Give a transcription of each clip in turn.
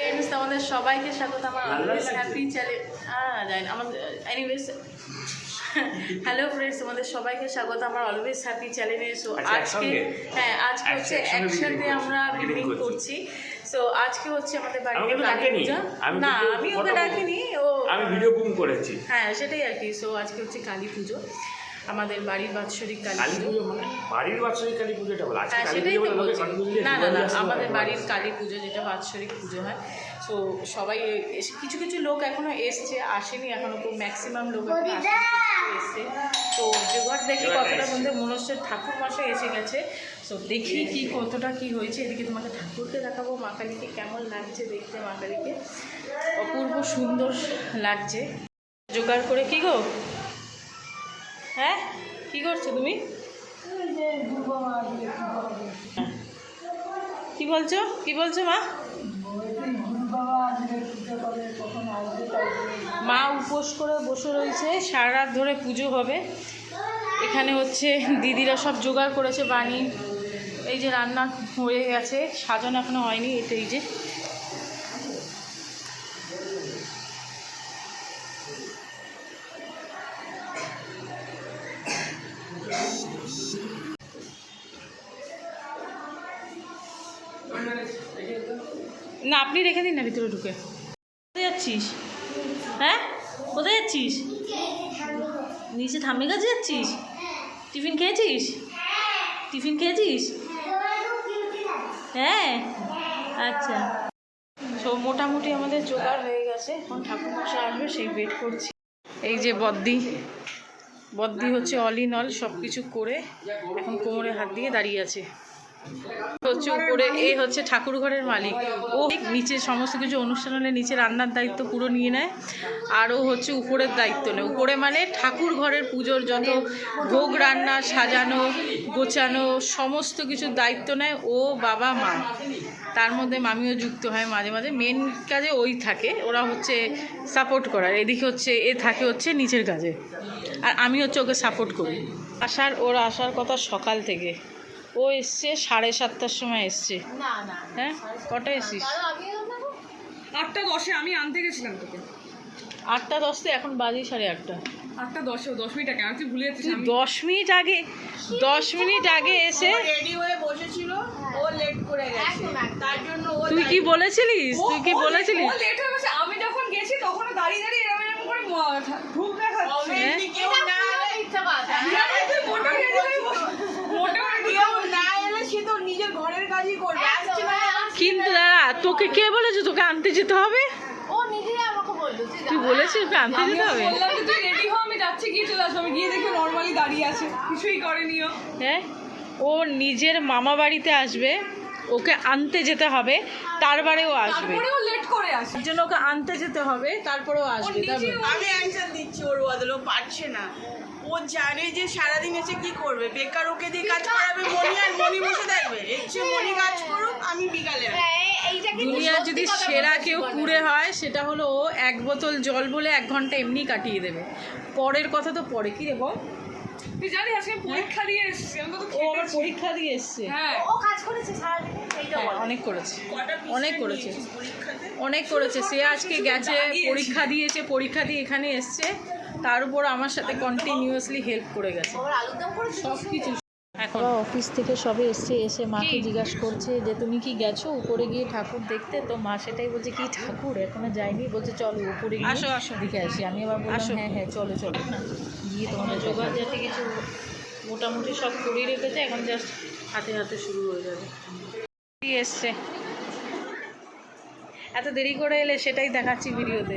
Friends আমাদের সবাইকে স্বাগত। আমার ভালো অলওয়েজ লাগছে? হ্যাপি চ্যানেল হ্যাঁ জানি আমাদের এনিওয়েজ হ্যালো ফ্রেন্ডস আমাদের সবাইকে স্বাগত। আমার অলওয়েজ হ্যাপি চ্যানেলে সো আজকে হ্যাঁ আজকে হচ্ছে একসাথে আমরা করছি। করছি। সো আজকে হচ্ছে আমাদের বাড়িতে কালী পূজা। আমি না আমি ওকে ডাকিনি ও আমি ভিডিও বুম করেছি। হ্যাঁ সেটাই আর কি। সো আজকে হচ্ছে কালী পুজো। আমাদের বাড়ির বাৎসরিক কালী পুজো। মানে? বাড়ির বাৎসরিক কালী পুজোটা বলো। হ্যাঁ সেটাই তো বলছি। না না না আমাদের বাড়ির কালী পুজো যেটা বাৎসরিক পুজো হয়। তো সবাই এসে কিছু কিছু লোক এখনও এসছে আসেনি এখনও তো ম্যাক্সিমাম লোক এসছে। তো জোগাড় দেখি কতটা। মধ্যে মনস্যের ঠাকুর মশাই এসে গেছে। তো দেখি কি কতটা কি হয়েছে। এদিকে তোমাকে ঠাকুরকে দেখাবো মা কালীকে কেমন লাগছে দেখতে মা কালীকে। অপূর্ব সুন্দর লাগছে। জোগাড় করে কি গো? হ্যাঁ? কি করছ তুমি? কি বলছো? কি বলছো মা? মা উপোস করে বসে রয়েছে সারা রাত ধরে পুজো হবে। এখানে হচ্ছে দিদিরা সব জোগাড় করেছে বানি এই যে রান্না হয়ে গেছে, সাজানো এখনও হয়নি এটা এই যে। আপনি রেখে দিন না ভিতরে ঢুকে। কোথায় যাচ্ছিস? হ্যাঁ? কোথায় যাচ্ছিস? নিচে থামে কাছে যাচ্ছিস? টিফিন খেয়েছিস? টিফিন খেয়েছিস? হ্যাঁ? আচ্ছা। তো মোটামুটি আমাদের জোগাড় হয়ে গেছে। এখন ঠাকুর মশাই আসবে, সেই ওয়েট করছি। এই যে বদ্দি। বদ্দি হচ্ছে অল ইন অল সব কিছু করে এখন কোমরে হাত দিয়ে দাঁড়িয়ে আছে। হচ্ছে উপরে, এ হচ্ছে ঠাকুর ঘরের মালিক। ও নিচে সমস্ত কিছু অনুষ্ঠান হলে নিচে রান্নার দায়িত্ব পুরো নিয়ে নেয়, আর ও হচ্ছে উপরের দায়িত্ব নেয়। উপরে মানে ঠাকুর ঘরের পুজোর যত ভোগ রান্না, সাজানো, গোছানো, সমস্ত কিছুর দায়িত্ব নেয় ও বাবা, মা। তার মধ্যে মামিও যুক্ত হয় মাঝে মাঝে। মেন কাজে ওই থাকে, ওরা হচ্ছে সাপোর্ট করার। এদিকে হচ্ছে, এ থাকে হচ্ছে নিচের কাজে। আর আমি হচ্ছে ওকে সাপোর্ট করি। আসার, ওর আসার কথা সকাল থেকে। ও এসছে সাড়ে সাতটার সময় এসছে। না না হ্যাঁ? কটা এসছিস? না আটটা দশে আমি আনতে গেছিলাম তোকে। আটটা দশটা এখন বাজে সাড়ে আটটা। আটটা দশে দশ মিনিট আগে আমি তুই ভুলে আমি। দশ মিনিট আগে দশ মিনিট আগে এসে রেডি হয়ে বসেছিল ও লেট করে গেছে। তার জন্য ও তুই কি বলেছিলিস? তুই কি বলেছিলিস? ও লেট হয়ে গেছে। আমি যখন গেছি তখন দাঁড়িয়ে দাঁড়িয়ে এরকম এরকম করে ঢুক দেখাচ্ছে। হ্যাঁ? না এলে মিথ্যা কথা না, না, তুই মোটা হয়ে যাবি, মোটা হয়ে কেউ না এলে সে তো নিজের ঘরের কাজই করবে। আসছে মানে কিন্তু দাঁড়া তোকে কে বলেছে তোকে আনতে যেতে হবে? ও নিজেই আমাকে বলল তুই বলেছিস ওকে আনতে যেতে হবে? বললাম যে তুই রেডি হ আমি যাচ্ছি গিয়ে চলে আসব। আমি গিয়ে দেখি নর্মালি দাঁড়িয়ে আছে কিছুই করেনি ও। হ্যাঁ? ও নিজের মামা বাড়িতে আসবে ওকে আনতে যেতে হবে তারপরে ও আসবে। আসে তার জন্য ওকে আনতে যেতে হবে তারপরে ও আসবে আমি অ্যান্সার দিচ্ছি ওর বদলে ও পারছে না। ও জানে যে সারাদিন এসে কি করবে। বেকার ওকে দিয়ে কাজ করাবে মনি আর মনি বসে থাকবে। এর চেয়ে মনি কাজ করুক আমি বিকালে। হ্যাঁ, দুনিয়ার যদি সেরা কেউ। কুড়ে হয় সেটা হলো ও এক বোতল জল বলে এক ঘণ্টা এমনি কাটিয়ে দেবে। পরের কথা তো পরে কি রে বল? তুই জানিস আজকে পরীক্ষা দিয়ে এসেছি আমি কত ও আমার পরীক্ষা দিয়ে এসেছে। হ্যাঁ। ও কাজ করেছে সারাদিন সেইটা হ্যাঁ, অনেক করেছে। অনেক করেছে। অনেক করেছে। সে আজকে গেছে পরীক্ষা দিয়েছে পরীক্ষা দিয়ে এখানে এসছে। তার উপর আমার সাথে কন্টিনিউয়াসলি হেল্প করে গেছে। সব কিছু এখন? অফিস থেকে সবে এসছে এসে মাকে জিজ্ঞাসা করছে যে তুমি কি গেছো উপরে গিয়ে ঠাকুর দেখতে? তো মা সেটাই বলছে কি ঠাকুর? এখনও যায়নি? বলছে চলো উপরে গিয়ে আসো, আসো। দেখে আসি। আমি আবার বললাম হ্যাঁ হ্যাঁ চলো চলো। না গিয়ে তোমাদের জোগাড় যাতে কিছু মোটামুটি সব করিয়ে রেখেছে এখন জাস্ট হাতে হাতে শুরু হয়ে যাবে। এসছে? এত দেরি করে এলে সেটাই দেখাচ্ছি ভিডিওতে।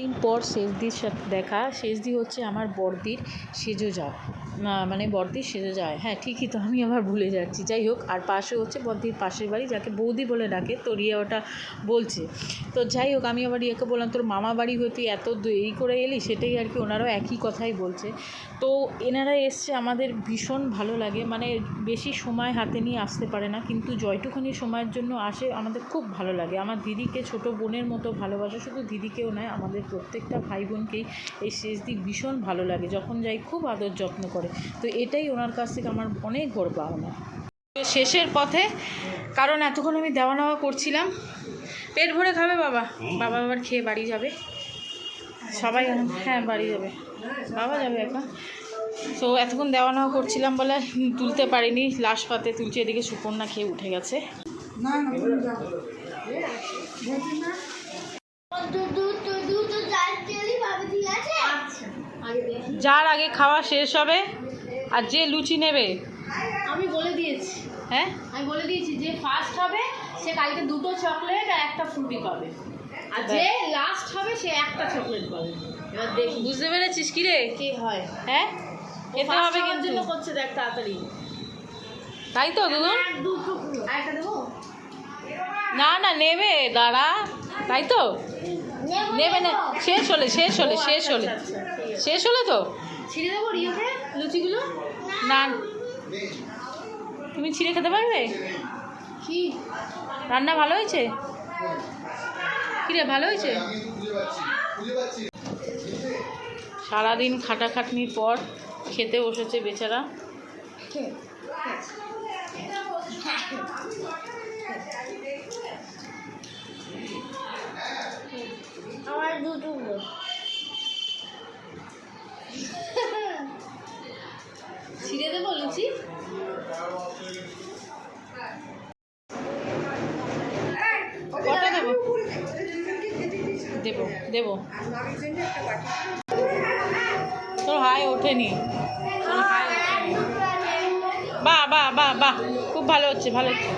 দিন পর শেষদির সাথে দেখা শেষদি হচ্ছে আমার বড়দির সেজো যা না মানে বড়দির সেজো যায়। হ্যাঁ ঠিকই তো, আমি আবার ভুলে যাচ্ছি। যাই হোক, আর পাশে হচ্ছে বড়দির পাশের বাড়ি, যাকে বৌদি বলে ডাকে, তো রিয়া ওটা বলছে। তো যাই হোক, আমি আবার রিয়াকে বললাম, তোর মামা বাড়ি হয়ে তুই এত দেরি করে এলি, সেটাই আর কি ওনারাও একই কথাই বলছে। তো এনারা এসছে, আমাদের ভীষণ ভালো লাগে। মানে বেশি সময় হাতে নিয়ে আসতে পারে না, কিন্তু জয়টুখানি সময়ের জন্য আসে, আমাদের খুব ভালো লাগে। আমার দিদিকে, ছোট বোনের মতো ভালোবাসা, শুধু দিদিকেও নয়, আমাদের প্রত্যেকটা ভাই বোনকেই এই শেষ দিক ভীষণ ভালো লাগে। যখন যাই, খুব আদর যত্ন করে। তো এটাই ওনার কাছ থেকে আমার অনেক গর্ব পাওনা। তো শেষের পথে কারণ এতক্ষণ আমি দেওয়া নেওয়া করছিলাম। পেট ভরে খাবে বাবা? বাবা আবার খেয়ে বাড়ি যাবে। সবাই হ্যাঁ বাড়ি যাবে। বাবা যাবে এখন। তো এতক্ষণ দেওয়া নেওয়া করছিলাম বলে তুলতে পারিনি। লাশ পাতে তুলছে এদিকে সুপর্ণা খেয়ে উঠে গেছে। যার আগে খাওয়া শেষ হবে আর যে লুচি নেবে। আমি বলে দিয়েছি। হ্যাঁ? আমি বলে দিয়েছি যে ফার্স্ট হবে সে কালকে দুটো চকলেট আর একটা ফ্রুটি পাবে। আর যে লাস্ট হবে সে একটা চকলেট পাবে। এবার দেখি। বুঝতে পেরেছিস কি রে কি হয়? হ্যাঁ? First হবে কিন্তু। জন্য করছে দেখ তাড়াতাড়ি। তাই তো দুদু? দুটো আর একটা দেবো? না না নেবে দাঁড়া। তাই তো? নেবে না। শেষ হলে শেষ হলে শেষ হলে। শেষ হলে তো? ছিঁড়ে দেবো রিওকে লুচিগুলো? না। তুমি ছিঁড়ে খেতে পারবে? কি? রান্না ভালো হয়েছে? কিরে ভালো হয়েছে? সারাদিন খাটাখাটনির পর খেতে বসেছে বেচারা। আমার দুটো ছিঁড়ে দেবো লুচি দেবো দেবো তোর হাই ওঠেনি বাহ বাহ বাহ বাহ খুব ভালো হচ্ছে ভালো হচ্ছে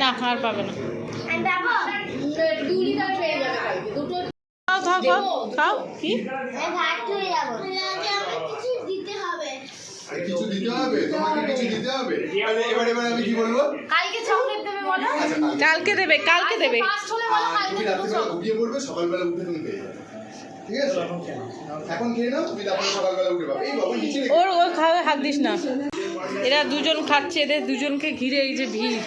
না আর পাবে না। কালকে খাও খাও খাও খাও কি? কিছু দিতে হবে? তোমাকে কিছু দিতে হবে? এবারে এবার এবার আমি কি বলব? কালকে চকলেট দেবে বলো? আচ্ছা কালকে। কালকে দেবে কালকে দেবে। ফার্স্ট হলে বলো আহ, কালকে তুমি ঘুমিয়ে পড়বে সকালবেলা উঠে তুমি পেয়ে যাবে। ঠিক আছে? এখন খেয়ে নাও। তুমি তারপরে সকালবেলা উঠে পাবে। এই বাবা নিচে ওর ওর খাওয়া হাত দিস না। এরা দুজন খাচ্ছে, এদের দুজনকে ঘিরে এই যে ভিড়।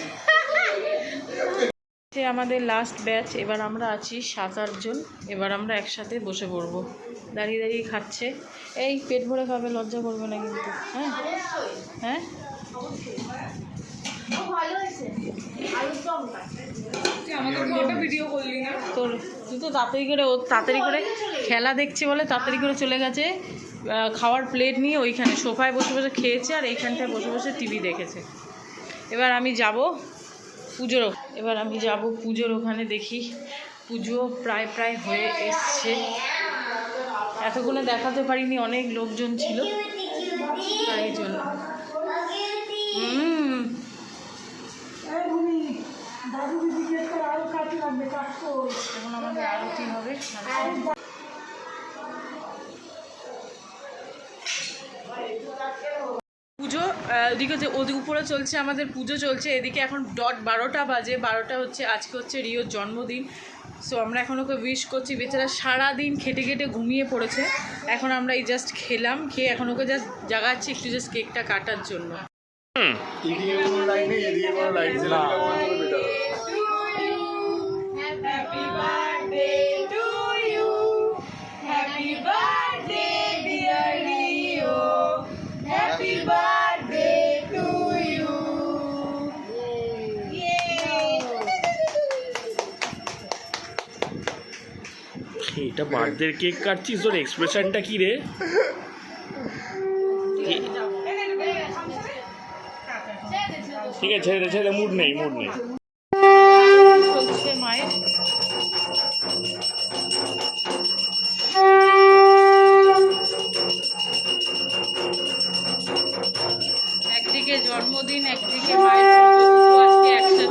আমাদের লাস্ট ব্যাচ এবার আমরা আছি সাত আটজন এবার আমরা একসাথে বসে পড়ব। দাঁড়িয়ে দাঁড়িয়ে খাচ্ছে। এই পেট ভরে খাবে, লজ্জা করবে না কিন্তু। হ্যাঁ? হ্যাঁ? তোর তুই তো তাড়াতাড়ি করে ও তাড়াতাড়ি করে খেলা দেখছে বলে তাড়াতাড়ি করে চলে গেছে। খাওয়ার প্লেট নিয়ে ওইখানে সোফায় বসে বসে খেয়েছে আর এইখানটায় বসে বসে টিভি দেখেছে। এবার আমি যাব পুজোর এবার আমি যাব পুজোর ওখানে দেখি। পুজো প্রায় প্রায় হয়ে এসছে। এতক্ষণে দেখাতে পারিনি অনেক লোকজন ছিল। তাই জন্য। এখন আমাদের আরতি হবে। ওদিকে যে ওদিকে উপরে চলছে আমাদের পুজো চলছে এদিকে এখন ডট বারোটা বাজে। বারোটা হচ্ছে আজকে হচ্ছে রিওর জন্মদিন। সো আমরা এখন ওকে উইশ করছি বেচারা সারাদিন খেটে খেটে ঘুমিয়ে পড়েছে। এখন আমরা এই জাস্ট খেলাম খেয়ে এখন ওকে জাস্ট জাগাচ্ছি একটু জাস্ট কেকটা কাটার জন্য। হ্যাপি বার্থডে এটা বার্থডে কেক কাটছিস তোর এক্সপ্রেশনটা কি রে? ঠিক আছে, ছেড়ে ছেড়ে মুড নেই মুড নেই। একদিকে জন্মদিন, একদিকে মায়ের আজকে একসাথে।